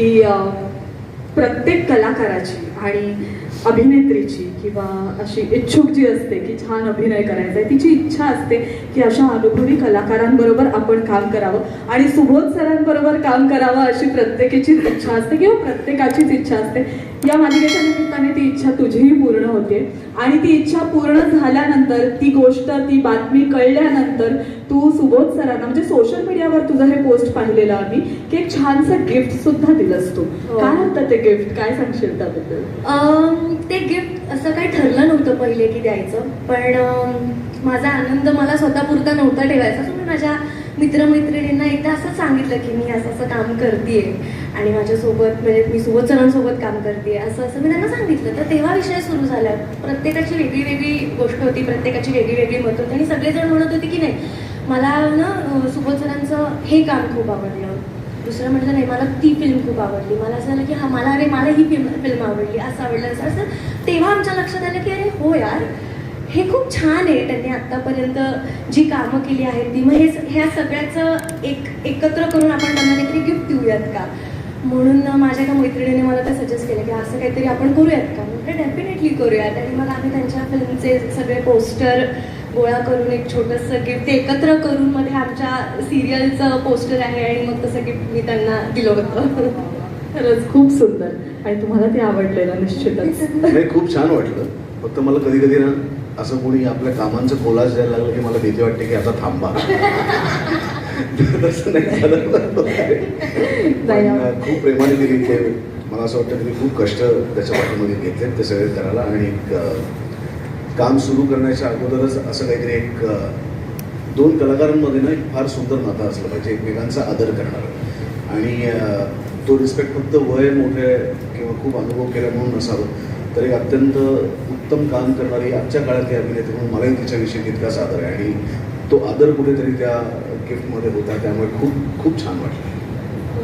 की प्रत्येक कलाकाराची आणि अभिनेत्रीची किंवा अशी इच्छुक जी असते की छान अभिनय करायचा आहे तिची इच्छा असते की अशा अनुभवी कलाकारांबरोबर आपण काम करावं. आणि सुबोध सरांबरोबर काम करावं अशी प्रत्येकाचीच इच्छा असते किंवा प्रत्येकाचीच इच्छा असते. या मालिकेच्या निमित्ताने ती इच्छा तुझीही पूर्ण होते. आणि ती इच्छा पूर्ण झाल्यानंतर ती गोष्ट ती बातमी कळल्यानंतर तू सुबोध सरांना म्हणजे सोशल मीडियावर तुझं हे पोस्ट पाहिलेलं आम्ही की एक छानसं गिफ्ट सुद्धा दिलंस तू. हो. काय होतं ते गिफ्ट काय सांगशील त्याबद्दल? ते गिफ्ट असं काही ठरलं नव्हतं पहिले की द्यायचं. पण माझा आनंद मला स्वतःपुरता नव्हता ठेवायचा. सो मी माझ्या मित्रमैत्रिणींना एकदा असं सांगितलं की मी असं असं काम करते आणि माझ्यासोबत म्हणजे मी सोबत सरांसोबत काम करते असं असं मी त्यांना सांगितलं. तर तेव्हा विषय सुरू झाला. प्रत्येकाची वेगळी वेगळी गोष्ट होती. प्रत्येकाची वेगळी वेगळी मत होती. आणि सगळेजण म्हणत होते की नाही मला ना अं, सुबोध सरांचं हे काम खूप आवडलं. दुसरं म्हटलं नाही मला ती फिल्म खूप आवडली. मला असं झालं की हा मला अरे मला ही फिल्म फिल्म आवडली असं आवडलं असं असं तेव्हा आमच्या लक्षात आलं की अरे हो यार हे खूप छान आहे. त्यांनी आत्तापर्यंत जी कामं केली आहेत ती मग हे ह्या सगळ्याचं एक एकत्र करून आपण त्यांना काहीतरी गिफ्ट देऊयात का? म्हणून माझ्या एका मैत्रिणीने मला ते सजेस्ट केलं की असं काहीतरी आपण करूयात का? म्हटलं डेफिनेटली करूयात. आणि मग आम्ही त्यांच्या फिल्मचे सगळे पोस्टर गोळा करून एक छोटंसं गिफ्ट ते एकत्र करून मध्ये आमच्या सिरियलचं पोस्टर आहे आणि मग तसं गिफ्ट मी त्यांना दिलं होतं. खरंच खूप सुंदर. आणि तुम्हाला ते आवडलेलं निश्चितच. नाही खूप छान वाटलं. फक्त मला कधी कधी ना असं कोणी आपल्या कामांचं कोलाज द्यायला लागलं की मला भीती वाटते की आता थांबा. तसं नाही झालं. खूप प्रेमाने दिली ते. मला असं वाटतं की मी खूप कष्ट त्याच्या पाठीमध्ये घेतले ते सगळे करायला आणि एक काम सुरू करण्याच्या अगोदरच असं काहीतरी एक दोन कलाकारांमध्ये ना एक फार सुंदर नातं असलं पाहिजे एकमेकांचा आदर करणार. आणि तो रिस्पेक्ट फक्त वय मोठे किंवा खूप अनुभव केला म्हणून नसावं तर एक अत्यंत उत्तम काम करणारी आजच्या काळातली अभिनेत्री म्हणून मलाही तिच्याविषयी तितकाच आदर आहे. आणि तो आदर कुठेतरी त्या गिफ्टमध्ये होता त्यामुळे खूप खूप छान वाटलं.